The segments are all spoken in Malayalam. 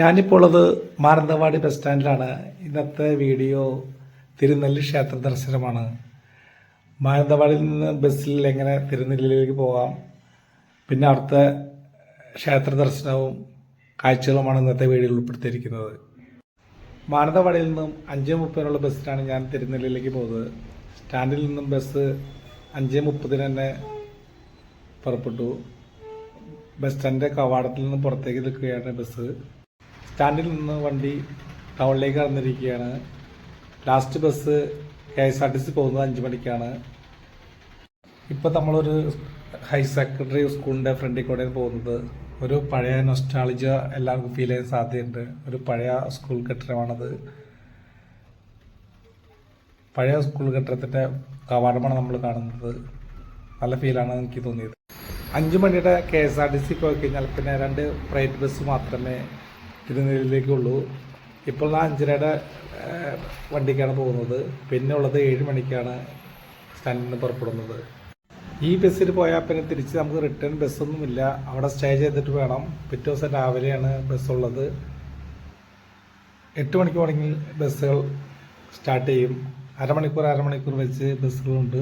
ഞാനിപ്പോൾ ഉള്ളത് മാനന്തവാടി ബസ് സ്റ്റാൻഡിലാണ്. ഇന്നത്തെ വീഡിയോ തിരുനെല്ലി ക്ഷേത്ര ദർശനമാണ്. മാനന്തവാടിയിൽ നിന്ന് ബസ്സിൽ എങ്ങനെ തിരുനെല്ലിയിലേക്ക് പോകാം പിന്നെ അവിടുത്തെ ക്ഷേത്ര ദർശനവും കാഴ്ചകളുമാണ് ഇന്നത്തെ വീഡിയോയിൽ ഉൾപ്പെടുത്തിയിരിക്കുന്നത്. മാനന്തവാടിയിൽ നിന്നും അഞ്ച് മുപ്പതിനുള്ള ബസ്സിലാണ് ഞാൻ തിരുനെല്ലിയിലേക്ക് പോകുന്നത്. സ്റ്റാൻഡിൽ നിന്നും ബസ് അഞ്ച് മുപ്പതിന് തന്നെ പുറപ്പെട്ടു. ബസ് സ്റ്റാൻഡിന്റെ കവാടത്തിൽ നിന്ന് പുറത്തേക്ക് നിൽക്കുകയാണ് ബസ്. സ്റ്റാൻഡിൽ നിന്ന് വണ്ടി ടൗണിലേക്ക് കടന്നിരിക്കുകയാണ്. Last bus K S R T C പോകുന്നത് അഞ്ച് മണിക്കാണ്. ഇപ്പം നമ്മളൊരു ഹയർ സെക്കൻഡറി സ്കൂളിന്റെ ഫ്രണ്ടിൽ കൂടെ പോകുന്നത്. ഒരു പഴയ നൊസ്റ്റാളജ എല്ലാവർക്കും ഫീൽ ചെയ്യാൻ സാധ്യതയുണ്ട്. ഒരു പഴയ സ്കൂൾ കെട്ടിടമാണത്. പഴയ സ്കൂൾ കെട്ടിടത്തിന്റെ കവാടമാണ് നമ്മൾ കാണുന്നത്. നല്ല ഫീലാണ് എനിക്ക് തോന്നിയത്. അഞ്ച് മണിയുടെ K S R T C പോയി കഴിഞ്ഞാൽ പിന്നെ രണ്ട് പ്രൈവറ്റ് ബസ് മാത്രമേ തിരുനെല്ലിയിലേക്കുള്ളൂ ഇപ്പോൾ ഞാൻ അഞ്ചരയുടെ വണ്ടിക്കാണ് പോകുന്നത്. പിന്നെ ഉള്ളത് ഏഴ് മണിക്കാണ് സ്റ്റാൻഡിൽ നിന്ന് പുറപ്പെടുന്നത്. ഈ ബസ്സിൽ പോയാൽ പിന്നെ തിരിച്ച് നമുക്ക് റിട്ടേൺ ബസ്സൊന്നുമില്ല. അവിടെ സ്റ്റേ ചെയ്തിട്ട് വേണം. പിറ്റേ ദിവസം രാവിലെയാണ് ബസ്സുള്ളത്. എട്ട് മണിക്ക് തുടങ്ങി ബസ്സുകൾ സ്റ്റാർട്ട് ചെയ്യും. അരമണിക്കൂർ അരമണിക്കൂർ വെച്ച് ബസ്സുകളുണ്ട്.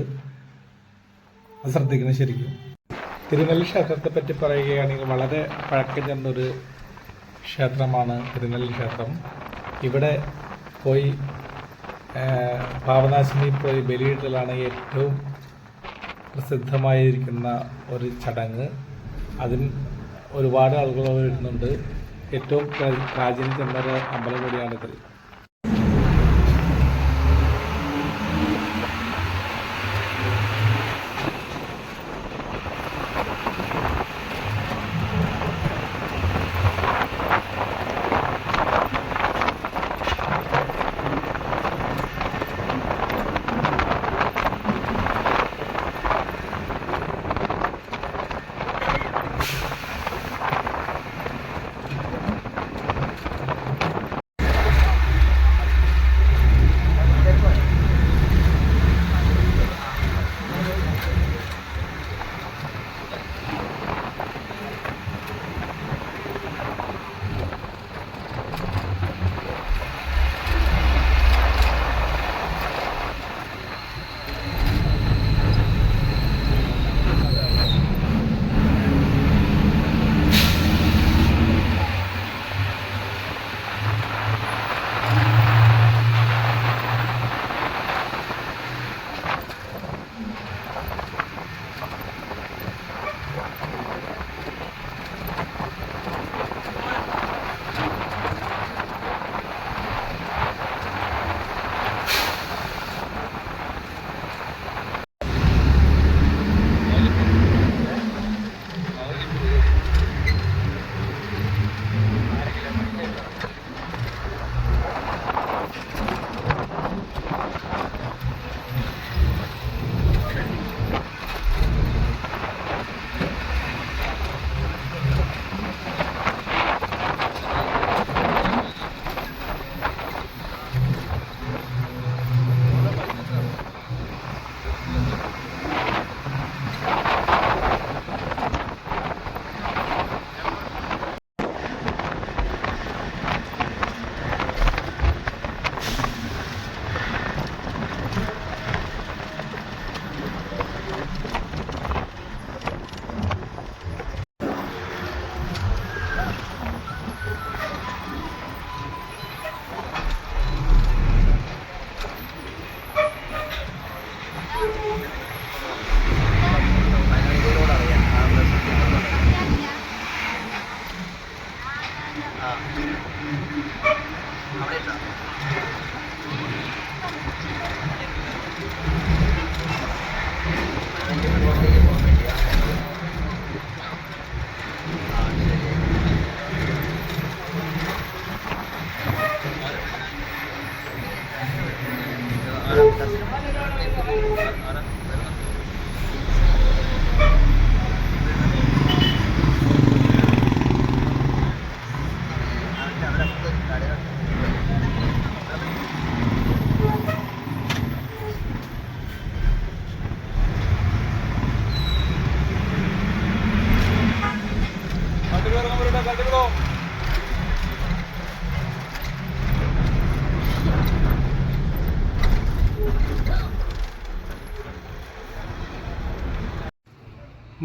അത് ശ്രദ്ധിക്കണം ശരിക്കും. തിരുനെല്ലി ക്ഷേത്രത്തെ പറ്റി പറയുകയാണെങ്കിൽ വളരെ പഴക്കം ചെന്നൊരു ക്ഷേത്രമാണ് തിരുനെല്ലി ക്ഷേത്രം. ഇവിടെ പോയി പാവനാശിനി പോയി ബലിയിടലാണ് ഏറ്റവും പ്രസിദ്ധമായിരിക്കുന്ന ഒരു ചടങ്ങ്. അതിന് ഒരുപാട് ആളുകൾ വരുന്നുണ്ട്. ഏറ്റവും പ്രാചീന പ്രാചീനം ചെന്നൊരു അമ്പലം കൂടിയാണിത്.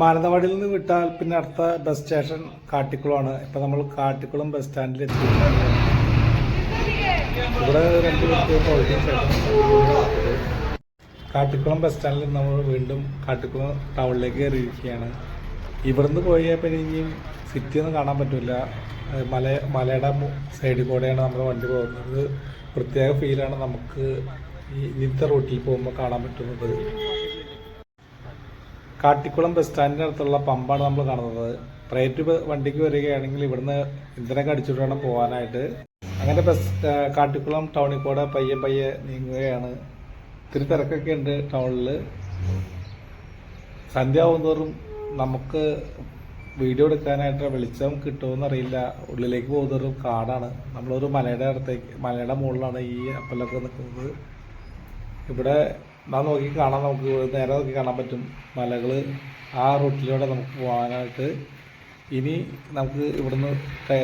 മാനന്തവാടിയിൽ നിന്ന് വിട്ടാൽ പിന്നെ അടുത്ത ബസ് സ്റ്റേഷൻ കാട്ടിക്കുളമാണ്. ഇപ്പം നമ്മൾ കാട്ടിക്കുളം ബസ് സ്റ്റാൻഡിൽ എത്തിയിട്ടുണ്ട്. ഇവിടെ രണ്ട് കാട്ടിക്കുളം ബസ് സ്റ്റാൻഡിൽ നമ്മൾ വീണ്ടും കാട്ടിക്കുളം ടൗണിലേക്ക് കയറിയിരിക്കുകയാണ്. ഇവിടുന്ന് പോയാൽ പിന്നെ ഇനിയും സിറ്റി ഒന്നും കാണാൻ പറ്റില്ല മല മലയുടെ സൈഡിൽ കൂടെയാണ് നമ്മൾ വണ്ടി പോകുന്നത്. പ്രത്യേക ഫീലാണ് നമുക്ക് ഈ ഇന്നത്തെ റൂട്ടിൽ പോകുമ്പോൾ കാണാൻ പറ്റുന്നത്. കാട്ടിക്കുളം ബസ് സ്റ്റാൻഡിന്റെ അടുത്തുള്ള പമ്പാണ് നമ്മൾ കാണുന്നത് പ്രൈവറ്റ് വണ്ടിക്ക് വരികയാണെങ്കിൽ ഇവിടുന്ന് ഇന്ധനമൊക്കെ അടിച്ചിട്ട് വേണം പോകാനായിട്ട് അങ്ങനെ ബസ് കാട്ടിക്കുളം ടൗണിൽ കൂടെ പയ്യെ പയ്യെ നീങ്ങുകയാണ്. ഇത്തിരി തിരക്കൊക്കെ ഉണ്ട് ടൗണിൽ സന്ധ്യ ആവുന്നതോറും നമുക്ക് വീഡിയോ എടുക്കാനായിട്ട് വെളിച്ചം കിട്ടുമെന്നറിയില്ല ഉള്ളിലേക്ക് പോകുന്നതൊരു കാടാണ്. നമ്മളൊരു മലയുടെ അടുത്തേക്ക് മലയുടെ മുകളിലാണ് ഈ അപ്പലൊക്കെ നിൽക്കുന്നത്. ഇവിടെ നാ നോക്കി കാണാൻ നമുക്ക് നേരെ നോക്കി കാണാൻ പറ്റും. മലകൾ ആ റൂട്ടിലൂടെ നമുക്ക് പോകാനായിട്ട്. ഇനി നമുക്ക് ഇവിടുന്ന്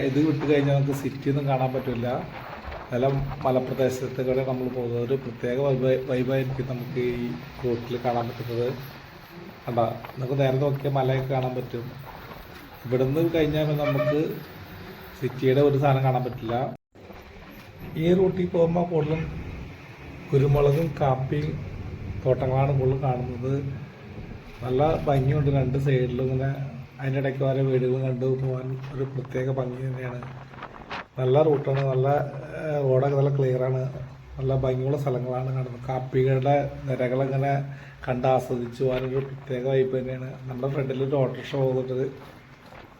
ഇത് വിട്ട് കഴിഞ്ഞാൽ നമുക്ക് സിറ്റി ഒന്നും കാണാൻ പറ്റില്ല. നല്ല മലപ്രദേശത്ത് കൂടെ നമ്മൾ പോകുന്നത് ഒരു പ്രത്യേക വൈബ് വൈബായിരിക്കും നമുക്ക് ഈ റൂട്ടിൽ കാണാൻ പറ്റുന്നത്. കണ്ട നമുക്ക് നേരെ നോക്കിയാൽ മലയൊക്കെ കാണാൻ പറ്റും. ഇവിടുന്ന് കഴിഞ്ഞാൽ നമുക്ക് സിറ്റിയുടെ ഒരു സാധനം കാണാൻ പറ്റില്ല. ഈ റൂട്ടിൽ പോകുമ്പോൾ കൂടുതലും കുരുമുളകും കാപ്പിയും തോട്ടങ്ങളാണ് കൂടുതൽ കാണുന്നത്. നല്ല ഭംഗിയുണ്ട് രണ്ട് സൈഡിലും ഇങ്ങനെ അതിന്റെ ഇടയ്ക്ക് ഓരോ വീടുകൾ കണ്ടു പോകാൻ ഒരു പ്രത്യേക ഭംഗി തന്നെയാണ്. നല്ല റൂട്ടാണ് നല്ല റോഡൊക്കെ നല്ല ക്ലിയറാണ് നല്ല ഭംഗിയുള്ള സ്ഥലങ്ങളാണ് കാണുന്നത്. കാപ്പികളുടെ നിരകളിങ്ങനെ കണ്ട് ആസ്വദിച്ച് പോകാനൊരു പ്രത്യേക വൈബ് തന്നെയാണ്. നമ്മുടെ ഫ്രണ്ടിൽ ഒരു ഓട്ടോറിക്ഷ പോകുന്നുണ്ട്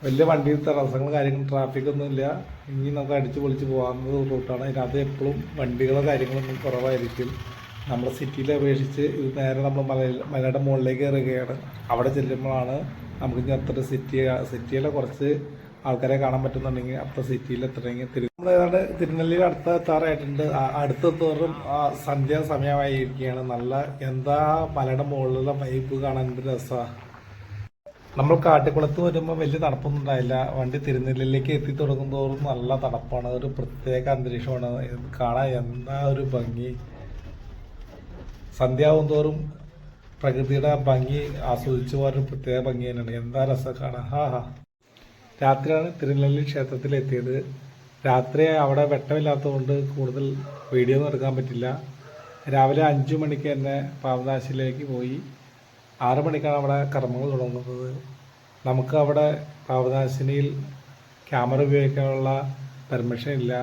വലിയ വണ്ടി തടസ്സങ്ങളും കാര്യങ്ങളും ട്രാഫിക് ഒന്നും ഇല്ല. ഇനി നമുക്ക് അടിച്ചു പൊളിച്ച് പോകാവുന്ന റൂട്ടാണ് അതിനകത്ത് എപ്പോഴും വണ്ടികളോ കാര്യങ്ങളൊന്നും കുറവായിരിക്കും. നമ്മുടെ സിറ്റിയിലെ അപേക്ഷിച്ച് ഇത് നേരെ നമ്മൾ മല മലയുടെ മുകളിലേക്ക് കയറുകയാണ് അവിടെ ചെല്ലുമ്പോഴാണ് നമുക്ക് ഇനി അത്ര സിറ്റി സിറ്റിയിലെ കുറച്ച് ആൾക്കാരെ കാണാൻ പറ്റുന്നുണ്ടെങ്കിൽ അത്ര സിറ്റിയിൽ എത്തണമെങ്കിൽ തിരു നമ്മൾ ഏതാണ്ട് തിരുനെല്ലിയിൽ അടുത്ത എത്താറായിട്ടുണ്ട്. ആ- അടുത്ത തോറും ആ സന്ധ്യ സമയമായിരിക്കുകയാണ്. നല്ല എന്താ മലയുടെ മുകളിലുള്ള വൈബ് കാണാൻ എന്ത് രസമാണ് നമ്മൾ കാട്ടിക്കുളത്ത് വരുമ്പോൾ വലിയ തണുപ്പൊന്നും ഉണ്ടായില്ല. വണ്ടി തിരുനെല്ലിലേക്ക് എത്തി തുടങ്ങുന്നതോറും നല്ല തണുപ്പാണ്. ഒരു പ്രത്യേക അന്തരീക്ഷമാണ്. കാണാൻ എന്താ ഒരു ഭംഗി. സന്ധ്യാവും തോറും പ്രകൃതിയുടെ ഭംഗി ആസ്വദിച്ചു പോകാൻ ഒരു പ്രത്യേക ഭംഗി തന്നെയാണ്. എന്താ രസം കാണാൻ? ഹാ ഹാ. രാത്രിയാണ് തിരുനെല്ലി ക്ഷേത്രത്തിലെത്തിയത്. രാത്രി അവിടെ വെട്ടമില്ലാത്തതുകൊണ്ട് കൂടുതൽ വീഡിയോ ഒന്നും എടുക്കാൻ പറ്റില്ല. രാവിലെ അഞ്ചു മണിക്ക് തന്നെ പാവനാശിയിലേക്ക് പോയി. ആറ് മണിക്കാണ് അവിടെ കർമ്മങ്ങൾ തുടങ്ങുന്നത്. നമുക്ക് അവിടെ പാവനാശിനിയിൽ ക്യാമറ ഉപയോഗിക്കാനുള്ള പെർമിഷൻ ഇല്ല.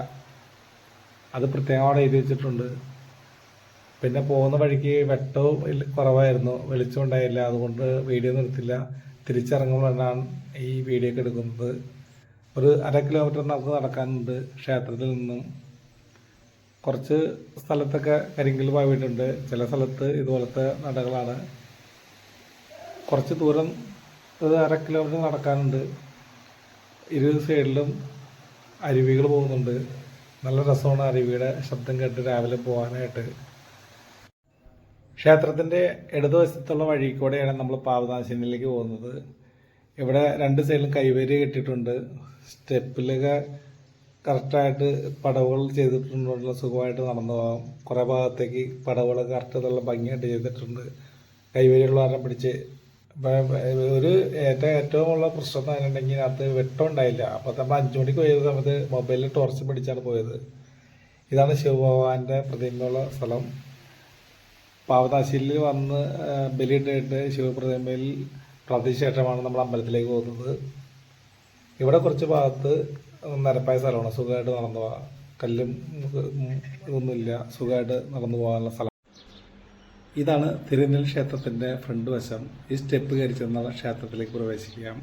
അത് പ്രത്യേകം അവിടെ എഴുതി വെച്ചിട്ടുണ്ട്. പിന്നെ പോകുന്ന വഴിക്ക് വെട്ടവും കുറവായിരുന്നു. വെളിച്ചം ഉണ്ടായില്ല അതുകൊണ്ട് വീഡിയോ നിർത്തില്ല തിരിച്ചിറങ്ങുമ്പോഴാണ് ഈ വീഡിയോ ഒക്കെ എടുക്കുന്നത്. ഒരു അര കിലോമീറ്റർ നമുക്ക് നടക്കാനുണ്ട് ക്ഷേത്രത്തിൽ നിന്നും. കുറച്ച് സ്ഥലത്തൊക്കെ കരിങ്കൽ പാവിട്ടുണ്ട് ചില സ്ഥലത്ത് ഇതുപോലത്തെ നടകളാണ്. കുറച്ച് ദൂരം ഒരു അര കിലോമീറ്റർ നടക്കാനുണ്ട്. ഇരു സൈഡിലും അരുവികൾ പോകുന്നുണ്ട്. നല്ല രസമാണ് അരുവിയുടെ ശബ്ദം കേട്ട് രാവിലെ പോകാനായിട്ട്. ക്ഷേത്രത്തിന്റെ ഇടതുവശത്തുള്ള വഴി കൂടെയാണ് നമ്മൾ പാവനാശിനിലേക്ക് പോകുന്നത്. ഇവിടെ രണ്ട് സൈഡിലും കൈവരി കെട്ടിയിട്ടുണ്ട്. സ്റ്റെപ്പിലൊക്കെ കറക്റ്റായിട്ട് പടവുകൾ ചെയ്തിട്ടുള്ള സുഖമായിട്ട് നടന്നു പോകാം. കുറേ ഭാഗത്തേക്ക് പടവുകൾ കറക്റ്റ് നല്ല ഭംഗിയായിട്ട് ചെയ്തിട്ടുണ്ട്. കൈവരിയുള്ള കാരണം പിടിച്ച്. ഒരു ഏറ്റവും ഏറ്റവും ഉള്ള പ്രശ്നം എന്ന് പറഞ്ഞിട്ടുണ്ടെങ്കിൽ അത് വെട്ടം ഉണ്ടായില്ല. അപ്പോൾ തന്നെ അഞ്ചു മണിക്ക് പോയ സമയത്ത് മൊബൈലിൽ ടോർച്ച് പിടിച്ചാണ് പോയത്. ഇതാണ് ശിവഭഗവാന്റെ പ്രതിമയുള്ള സ്ഥലം. പാവനാശിയിൽ വന്ന് ബലിയിട്ടിട്ട് ശിവപ്രതിമയിൽ പ്രാർത്ഥിച്ച ശേഷമാണ് നമ്മൾ അമ്പലത്തിലേക്ക് പോകുന്നത്. ഇവിടെ കുറച്ച് ഭാഗത്ത് നിരപ്പായ സ്ഥലമാണ്. സുഖമായിട്ട് നടന്നു പോകാം. കല്ലും ഇതൊന്നുമില്ല. സുഖമായിട്ട് നടന്നു പോകാനുള്ള സ്ഥലം. ഇതാണ് തിരുനെൽ ക്ഷേത്രത്തിന്റെ ഫ്രണ്ട് വശം. ഈ സ്റ്റെപ്പ് കയറി ചെന്ന ക്ഷേത്രത്തിലേക്ക് പ്രവേശിക്കാം.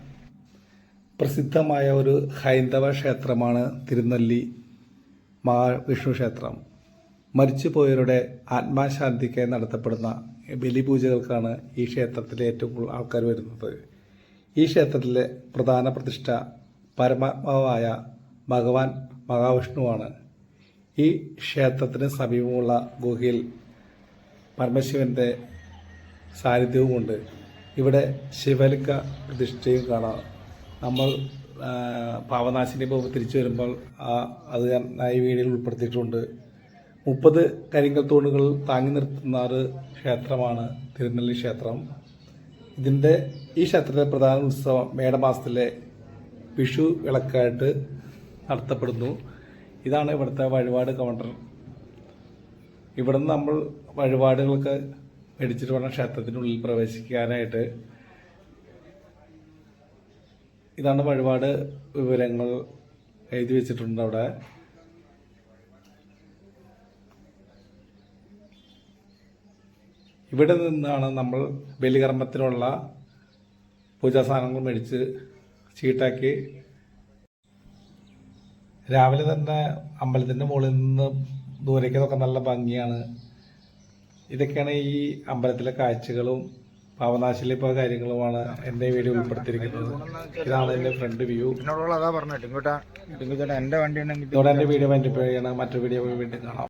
പ്രസിദ്ധമായ ഒരു ഹൈന്ദവ ക്ഷേത്രമാണ് തിരുനെല്ലി മഹാവിഷ്ണു ക്ഷേത്രം. മരിച്ചുപോയവരുടെ ആത്മാശാന്തിക്കായി നടത്തപ്പെടുന്ന ബലിപൂജകൾക്കാണ് ഈ ക്ഷേത്രത്തിലെ ഏറ്റവും കൂടുതൽ ആൾക്കാർ വരുന്നത്. ഈ ക്ഷേത്രത്തിലെ പ്രധാന പ്രതിഷ്ഠ പരമാത്മാവായ ഭഗവാൻ മഹാവിഷ്ണുവാണ്. ഈ ക്ഷേത്രത്തിന് സമീപമുള്ള ഗുഹയിൽ പരമശിവന്റെ സാന്നിധ്യവുമുണ്ട്. ഇവിടെ ശിവലിംഗ പ്രതിഷ്ഠയും കാണാം. നമ്മൾ പാവനാശിനി പോകുമ്പോൾ തിരിച്ചു വരുമ്പോൾ ആ അത് ഞാൻ ഈ വീഡിയോയിൽ ഉൾപ്പെടുത്തിയിട്ടുണ്ട്. മുപ്പത് കരിങ്കൽ തൂണുകൾ താങ്ങി നിർത്തുന്ന ഒരു ക്ഷേത്രമാണ് തിരുനെല്ലി ക്ഷേത്രം. ഇതിന്റെ ഈ ക്ഷേത്രത്തിലെ പ്രധാന ഉത്സവം മേടമാസത്തിലെ വിഷു വിളക്കായിട്ട് നടത്തപ്പെടുന്നു. ഇതാണ് ഇവിടുത്തെ വഴിപാട് കൗണ്ടർ. ഇവിടെ നിന്ന് നമ്മൾ വഴിപാടുകളൊക്കെ മേടിച്ചിട്ട് വേണം ക്ഷേത്രത്തിനുള്ളിൽ പ്രവേശിക്കാനായിട്ട്. ഇതാണ് വഴിപാട് വിവരങ്ങൾ എഴുതി വെച്ചിട്ടുണ്ട് അവിടെ. ഇവിടെ നിന്നാണ് നമ്മൾ ബലികർമ്മത്തിനുള്ള പൂജാ സാധനങ്ങൾ മേടിച്ച് ചീട്ടാക്കി. രാവിലെ തന്നെ അമ്പലത്തിന്റെ മുകളിൽ നിന്ന് ദൂരേക്കതൊക്കെ നല്ല ഭംഗിയാണ്. ഇതൊക്കെയാണ് ഈ അമ്പലത്തിലെ കാഴ്ചകളും പാവനാശിലെ പല കാര്യങ്ങളുമാണ് എന്റെ വീഡിയോ ഉൾപ്പെടുത്തിയിരിക്കുന്നത്. ഇതാണ് എന്റെ ഫ്രണ്ട് വ്യൂ. എന്നോടുള്ള അതാ പറഞ്ഞിട്ട് ഇങ്ങോട്ടാ ഇങ്ങോട്ടാ എന്റെ വണ്ടി ഉണ്ടെങ്കിൽ ഇതോടെ എന്റെ വീഡിയോ വേണ്ടി മറ്റൊരു വീഡിയോ വീണ്ടും കാണാം.